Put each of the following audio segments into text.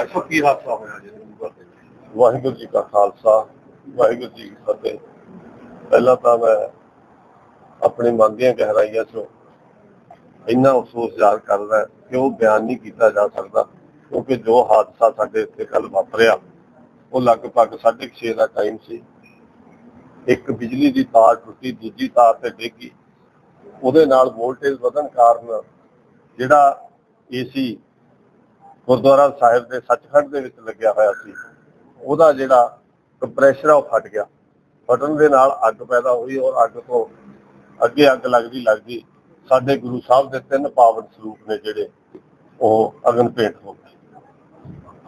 ਅੱਛਾ ਕੀ ਹਾਦਸਾ ਹੋਇਆ ਜੀ ਵਾਹਿਗੁਰੂ ਜੀ ਕਾ ਖਾਲਸਾ, ਵਾਹਿਗੁਰੂ ਜੀ ਕੀ ਫਤਿਹ। ਪਹਿਲਾਂ ਤਾਂ ਮੈਂ ਆਪਣੀ ਮਨ ਦੀਆਂ ਗਹਿਰਾਈਆਂ ਚੋਂ ਇੰਨਾ ਅਫਸੋਸ ਜ਼ਾਹਰ ਕਰਦਾ ਕਿ ਉਹ ਬਿਆਨ ਨਹੀਂ ਕੀਤਾ ਜਾ ਸਕਦਾ, ਕਿਉਂਕਿ ਜੋ ਹਾਦਸਾ ਸਾਡੇ ਇੱਥੇ ਕੱਲ ਵਾਪਰਿਆ, ਉਹ ਲਗਭਗ 6:30 ਦਾ ਟਾਈਮ ਸੀ। ਇੱਕ ਬਿਜਲੀ ਦੀ ਤਾਰ ਟੁੱਟੀ, ਦੂਜੀ ਤਾਰ ਤੇ ਡਿੱਗੀ। ਉਹਦੇ ਨਾਲ ਵੋਲਟੇਜ ਵਧਣ ਕਾਰਨ ਜਿਹੜਾ ਏਸੀ ਗੁਰਦੁਆਰਾ ਸਾਹਿਬ ਦੇ ਸੱਚਖੰਡ ਦੇ ਵਿੱਚ ਲੱਗਿਆ ਹੋਇਆ ਸੀ। ਉਹਦਾ ਜਿਹੜਾ ਕੰਪਰੈਸ਼ਰ ਆ ਉਹ ਫਟ ਗਿਆ। ਫਟਣ ਦੇ ਨਾਲ ਅੱਗ ਪੈਦਾ ਹੋਈ ਔਰ ਅੱਗ ਤੋਂ ਅੱਗੇ ਅੱਗ ਲੱਗਦੀ ਲੱਗਦੀ ਸਾਡੇ ਗੁਰੂ ਸਾਹਿਬ ਦੇ ਤਿੰਨ ਪਾਵਨ ਸਰੂਪ ਨੇ ਜਿਹੜੇ ਉਹ ਅਗਨ ਭੇਟ ਹੋ ਗਏ।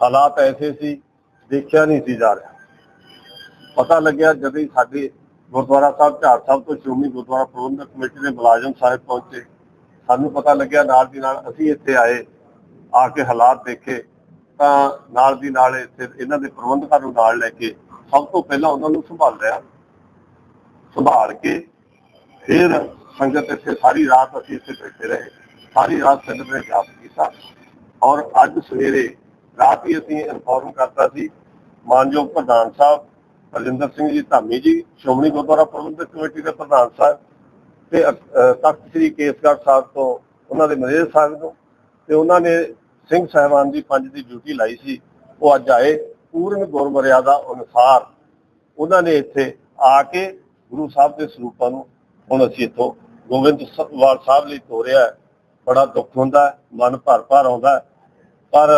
ਹਾਲਾਤ ਐਸੇ ਸੀ, ਦੇਖਿਆ ਨਹੀਂ ਸੀ ਜਾ ਰਿਹਾ। ਪਤਾ ਲੱਗਿਆ ਜਦੋਂ ਹੀ ਸਾਡੇ ਗੁਰਦੁਆਰਾ ਸਾਹਿਬ ਝਾੜ ਸਾਹਿਬ ਤੋਂ ਸ਼੍ਰੋਮਣੀ ਗੁਰਦੁਆਰਾ ਪ੍ਰਬੰਧਕ ਕਮੇਟੀ ਦੇ ਮੁਲਾਜ਼ਮ ਸਾਹਿਬ ਪਹੁੰਚੇ। ਸਾਨੂੰ ਪਤਾ ਲੱਗਿਆ ਨਾਲ ਦੀ ਨਾਲ ਅਸੀਂ ਇੱਥੇ ਆਏ। ਆ ਕੇ ਹਾਲਾਤ ਦੇਖੇ, ਤਾਂ ਨਾਲ ਦੀ ਨਾਲ ਇੱਥੇ ਇਹਨਾਂ ਦੇ ਪ੍ਰਬੰਧਕਾਂ ਨੂੰ ਨਾਲ ਲੈ ਕੇ ਸਭ ਤੋਂ ਪਹਿਲਾਂ ਉਹਨਾਂ ਨੂੰ ਸੰਭਾਲ ਲਿਆ, ਸੰਭਾਲ ਕੇ ਫਿਰ ਸੰਗਤ ਇੱਥੇ ਸਾਰੀ ਰਾਤ ਅਸੀਂ ਇੱਥੇ ਬੈਠੇ ਰਹੇ, ਸਾਰੀ ਰਾਤ ਸੰਗਤ ਨੇ ਜਾਪ ਕੀਤਾ ਔਰ ਅੱਜ ਸਵੇਰੇ ਰਾਤ ਹੀ ਅਸੀਂ ਇਨਫੋਰਮ ਕਰਤਾ ਸੀ, ਮਾਨਯੋਗ ਪ੍ਰਧਾਨ ਸਾਹਿਬ ਰਜਿੰਦਰ ਸਿੰਘ ਜੀ, ਧਾਮੀ ਜੀ, ਸ਼੍ਰੋਮਣੀ ਗੁਰਦੁਆਰਾ ਪ੍ਰਬੰਧਕ ਕਮੇਟੀ ਦੇ ਪ੍ਰਧਾਨ ਸਾਹਿਬ ਤੇ ਤਖਤ ਸ੍ਰੀ ਕੇਸਗੜ੍ਹ ਸਾਹਿਬ ਤੋਂ ਉਹਨਾਂ ਦੇ ਮਨੇਜਰ ਸਾਹਿਬ ਨੂੰ ਤੇ ਉਹਨਾਂ ਨੇ ਸਿੰਘ ਸਾਹਿਬਾਨ ਦੀ ਪੰਜ ਦੀ ਡਿਊਟੀ ਲਾਈ ਸੀ। ਉਹ ਅੱਜ ਆਏ ਪੂਰਨ ਗੁਰਮਰਿਆਦਾ ਅਨੁਸਾਰ। ਉਹਨਾਂ ਨੇ ਇੱਥੇ ਆ ਕੇ ਗੁਰੂ ਸਾਹਿਬ ਦੇ ਸਰੂਪਾਂ ਨੂੰ ਹੁਣ ਅਸੀਂ ਇੱਥੋਂ ਗੋਬਿੰਦਵਾਲ ਸਾਹਿਬ ਲਈ ਤੋਰਿਆ ਬੜਾ ਦੁੱਖ ਹੁੰਦਾ ਮਨ ਭਰ ਭਰ ਆਉਂਦਾ ਪਰ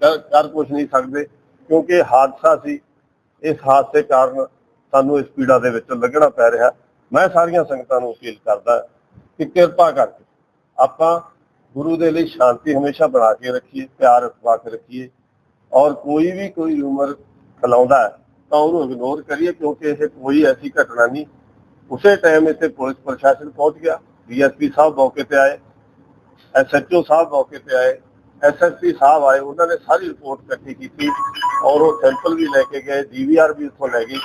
ਕਰ ਕੁਝ ਨਹੀਂ ਸਕਦੇ, ਕਿਉਂਕਿ ਹਾਦਸਾ ਸੀ। ਇਸ ਹਾਦਸੇ ਕਾਰਨ ਸਾਨੂੰ ਇਸ ਪੀੜਾ ਦੇ ਵਿੱਚ ਲੱਗਣਾ ਪੈ ਰਿਹਾ ਮੈਂ ਸਾਰੀਆਂ ਸੰਗਤਾਂ ਨੂੰ ਅਪੀਲ ਕਰਦਾ ਕਿ ਕਿਰਪਾ ਕਰਕੇ ਆਪਾਂ ਗੁਰੂ ਦੇ ਲਈ ਸ਼ਾਂਤੀ ਹਮੇਸ਼ਾ ਬਣਾ ਕੇ ਰੱਖੀਏ, ਪਿਆਰ ਰਖਵਾ ਕੇ ਰੱਖੀਏ। ਔਰ ਕੋਈ ਵੀ ਕੋਈ ਉਮਰ ਫੈਲਾਉਂਦਾ ਹੈ, ਤਾਂ ਉਹਨੂੰ ਇਗਨੋਰ ਕਰੀਏ, ਕਿਉਂਕਿ ਇਹ ਕੋਈ ਐਸੀ ਘਟਨਾ ਨਹੀਂ। ਉਸੇ ਟਾਈਮ ਇੱਥੇ ਪੁਲਿਸ ਪ੍ਰਸ਼ਾਸਨ ਪਹੁੰਚ ਗਿਆ ਡੀਐਸਪੀ ਸਾਹਿਬ ਮੌਕੇ ਤੇ ਆਏ ਐਸਐਚਓ ਸਾਹਿਬ ਮੌਕੇ ਤੇ ਆਏ ਐਸਐਸਪੀ ਸਾਹਿਬ ਆਏ, ਉਹਨਾਂ ਨੇ ਸਾਰੀ ਰਿਪੋਰਟ ਇਕੱਠੀ ਕੀਤੀ ਔਰ ਉਹ ਸੈਂਪਲ ਵੀ ਲੈ ਕੇ ਗਏ ਡੀਵੀਆਰ ਵੀ ਉੱਥੋਂ ਲੈ ਗਈ।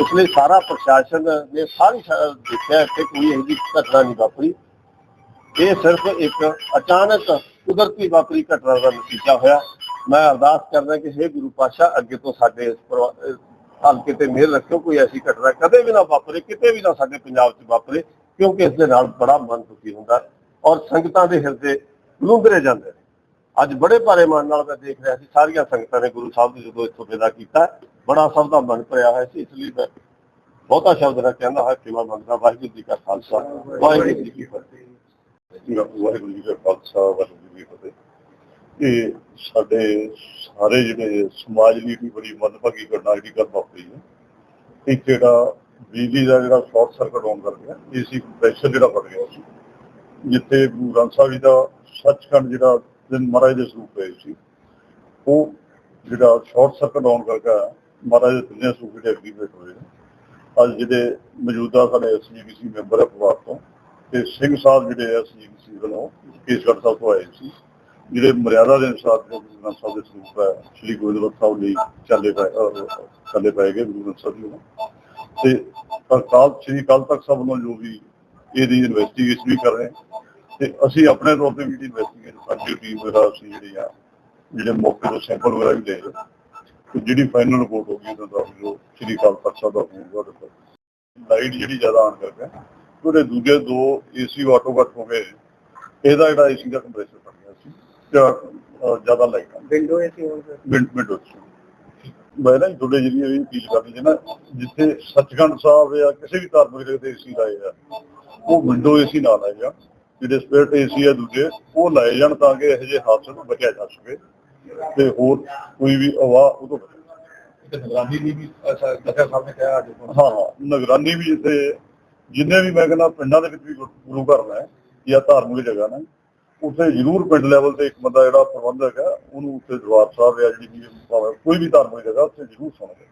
ਇਸ ਲਈ ਸਾਰਾ ਪ੍ਰਸ਼ਾਸਨ ਨੇ ਸਾਰੀ ਦੇਖਿਆ ਕਿ ਕੋਈ ਇਹੋ ਜਿਹੀ ਘਟਨਾ ਨਹੀਂ ਵਾਪਰੀ। ਇਹ ਸਿਰਫ ਇੱਕ ਅਚਾਨਕ ਕੁਦਰਤੀ ਵਾਪਰੀ ਘਟਨਾ ਦਾ ਨਤੀਜਾ ਹੋਇਆ। ਮੈਂ ਅਰਦਾਸ ਕਰਦਾ ਕਿ हे ਗੁਰੂ ਪਾਸ਼ਾ ਅੱਗੇ ਤੋਂ ਸਾਡੇ ਇਸ ਪਰਿਵਾ- ਹਲਕੇ ਤੇ ਮਿਹਰ ਰੱਖਿਓ, ਕੋਈ ਐਸੀ ਘਟਨਾ ਕਦੇ ਵੀ ਨਾ ਵਾਪਰੇ, ਕਿਤੇ ਵੀ ਨਾ ਸਾਡੇ ਪੰਜਾਬ 'ਚ ਵਾਪਰੇ, ਕਿਉਂਕਿ ਇਸ ਦੇ ਨਾਲ ਬੜਾ ਮਨ ਦੁਖੀ ਹੁੰਦਾ ਔਰ ਸੰਗਤਾਂ ਦੇ ਹਿਰਦੇ ਲੁੰਦਰੇ ਜਾਂਦੇ ਨੇ। ਅੱਜ ਬੜੇ ਭਾਰੇ ਮਨ ਨਾਲ ਮੈਂ ਦੇਖ ਰਿਹਾ ਸੀ, ਸਾਰੀਆਂ ਸੰਗਤਾਂ ਨੇ ਗੁਰੂ ਸਾਹਿਬ ਦੀ ਜਦੋਂ ਇੱਥੋਂ ਵਿਦਾ ਕੀਤਾ, ਬੜਾ ਸਭ ਦਾ ਮਨ ਭਰਿਆ ਹੋਇਆ ਸੀ, ਇਸ ਲਈ ਮੈਂ ਬਹੁਤਾ ਸ਼ਬਦ ਨਾ ਕਹਿੰਦਾ ਹਾਂ ਕਿ ਮੈਂ ਮੰਗਦਾ, ਵਾਹਿਗੁਰੂ ਜੀ ਕਾ ਖਾਲਸਾ, ਵਾਹਿਗੁਰੂ ਜੀ ਕੀ ਫਤਿਹ। ਵਾਹਿਗੁਰੂ ਜੀ ਕਾ ਖਾਲਸਾ, ਵਾਹਿਗੁਰੂ ਜੀ ਕੀ ਫਤਿਹ ਇਹ ਸਾਡੇ ਸਾਰੇ ਜਿਹੜੇ ਸਮਾਜ ਲਈ ਵੀ ਬੜੀ ਮੰਦਭਾਗੀ ਘਟਨਾ ਜਿਹੜੀ ਗੱਲ ਵਾਪਰੀ ਹੈ, ਇੱਕ ਜਿਹੜਾ ਬਿਜਲੀ ਦਾ ਜਿਹੜਾ ਸ਼ਾਰਟ ਸਰਕਟ ਹੋਣ ਕਰ ਏਸੀ ਪ੍ਰੈਸ਼ਰ ਜਿਹੜਾ ਵੱਧ ਗਿਆ ਸੀ, ਜਿੱਥੇ ਗੁਰੂ ਗ੍ਰੰਥ ਸਾਹਿਬ ਜੀ ਦਾ ਸੱਚਖੰਡ ਜਿਹੜਾ ਦਿਨ ਮਹਾਰਾਜ ਦੇ ਸਰੂਪ ਹੋਏ ਸੀ, ਉਹ ਜਿਹੜਾ ਸ਼ਾਰਟ ਸਰਕਟ ਹੋਣ ਕਰਕੇ ਮਹਾਰਾਜ ਦੇ ਤਿੰਨੇ ਸਰੂਪ ਜਿਹੜੇ ਐਕਟੀਵੇਟ ਹੋਏ ਨੇ। ਅੱਜ ਜਿਹੜੇ ਮੌਜੂਦਾ ਸਾਡੇ ਐਸਜੀਪੀਸੀ ਮੈਂਬਰ ਹੈ ਪਰਿਵਾਰ ਤੋਂ ਤੇ ਸਿੰਘ ਸਾਹਿਬ ਜਿਹੜੇ ਐਸਜੀਪੀਸੀ ਵੱਲੋਂ ਕੇਸਗੜ੍ਹ ਸਾਹਿਬ ਤੋਂ ਆਏ ਸੀ, ਜਿਹੜੇ ਮਰਿਆਦਾ ਦੇ ਅਨੁਸਾਰ ਗੁਰੂ ਗ੍ਰੰਥ ਸਾਹਿਬ ਦੇ ਸਰੂਪ ਹੈ, ਸ੍ਰੀ ਗੋਬਿੰਦ ਸਾਹਿਬ ਲਈ ਚੱਲੇ ਪਏ ਚੱਲੇ ਪਏ ਗਏ ਗੁਰੂ ਗ੍ਰੰਥ ਸਾਹਿਬ ਜੀ ਨੂੰ ਤੇ ਅਕਾਲ ਸ੍ਰੀ ਅਕਾਲ ਤਖਤ ਸਾਹਿਬ ਵੱਲੋਂ ਜੋ ਵੀ ਇਹਦੀ ਇਨਵੈਸਟੀਗੇਸ਼ਨ ਵੀ ਕਰ ਰਹੇ ਤੇ ਅਸੀਂ ਆਪਣੇ ਤੌਰ ਤੇ ਵੀ ਜਿਹੜੀ ਸਾਡੀ ਟੀਮ ਵਗੈਰਾ ਅਸੀਂ ਜਿਹੜੀ ਆ, ਜਿਹੜੇ ਮੌਕੇ ਤੋਂ ਸੈਂਪਲ ਵਗੈਰਾ ਵੀ ਲੈ ਰਹੇ ਤੇ ਜਿਹੜੀ ਫਾਈਨਲ ਰਿਪੋਰਟ ਹੋਗੀ ਉਹਨਾਂ ਜੋ ਸ੍ਰੀ ਅਕਾਲ ਤਖਤ ਸਾਹਿਬ ਦਾ ਹੋਊਗਾ ਲਾਈਟ ਜਿਹੜੀ ਜ਼ਿਆਦਾ ਆਨ ਕਰਕੇ। ਉਹਦੇ ਦੂਜੇ ਦੋ ਏਸੀ ਆਟੋ ਕੱਟ ਹੋ ਗਏ ਇਹਦਾ ਜਿਹੜਾ ਏਸੀ ਦਾ ਕੰਪਰੈਸਰ ਗਿਆ ਸੀ ਜਾਂ ਜ਼ਿਆਦਾ ਲਾਈਟ ਆ। ਵਿੰਡੋ ਏਸੀ ਹੋਣ ਮਿੰਟ ਮਿੰਟ ਵਿੱਚ ਮੈਂ ਨਾ ਤੁਹਾਡੇ ਜਿਹੜੀ ਇਹ ਅਪੀਲ ਕਰਨੀ ਹੈ ਨਾ ਜਿੱਥੇ ਸੱਚਖੰਡ ਸਾਹਿਬ ਜਾਂ ਕਿਸੇ ਵੀ ਧਾਰਮਿਕ ਜਗ੍ਹਾ ਤੇ ਏਸੀ ਲਾਏ ਆ ਉਹ ਵਿੰਡੋ ਏਸੀ ਨਾ ਲਾਏ ਜਾਣ ਜਿਹੜੇ ਸਪੇਅਰ ਏਸੀ ਆ ਦੂਜੇ ਉਹ ਲਾਏ ਜਾਣ ਤਾਂ ਕਿ ਇਹੋ ਜਿਹੇ ਹਾਦਸੇ ਤੋਂ ਬਚਿਆ ਜਾ ਸਕੇ ਤੇ ਹੋਰ ਕੋਈ ਵੀ ਆਵਾਜ਼ ਉਹ ਤੋਂ ਬਚੇ। ਨਿਗਰਾਨੀ ਵੀ ਐਸਾ ਦੱਸਿਆ ਸਾਹਮਣੇ ਕਿਹਾ ਹਾਂ ਹਾਂ ਨਿਗਰਾਨੀ ਵੀ ਜਿੱਥੇ ਜਿੰਨੇ ਵੀ ਮੈਂ ਕਹਿੰਦਾ ਪਿੰਡਾਂ ਦੇ ਵਿੱਚ ਵੀ ਗੁਰੂ ਗੁਰੂ ਘਰ ਨੇ ਜਾਂ ਧਾਰਮਿਕ ਜਗ੍ਹਾ ਨੇ, ਉੱਥੇ ਜ਼ਰੂਰ ਪਿੰਡ ਲੈਵਲ ਤੇ ਇੱਕ ਬੰਦਾ ਜਿਹੜਾ ਪ੍ਰਬੰਧਕ ਹੈ, ਉਹਨੂੰ ਉੱਥੇ ਦਰਬਾਰ ਸਾਹਿਬ ਜਾਂ ਜਿਹੜੀ ਵੀ ਭਾਵੇਂ ਕੋਈ ਵੀ ਧਾਰਮਿਕ ਜਗ੍ਹਾ, ਉੱਥੇ ਜ਼ਰੂਰ ਸੁਣਦੇ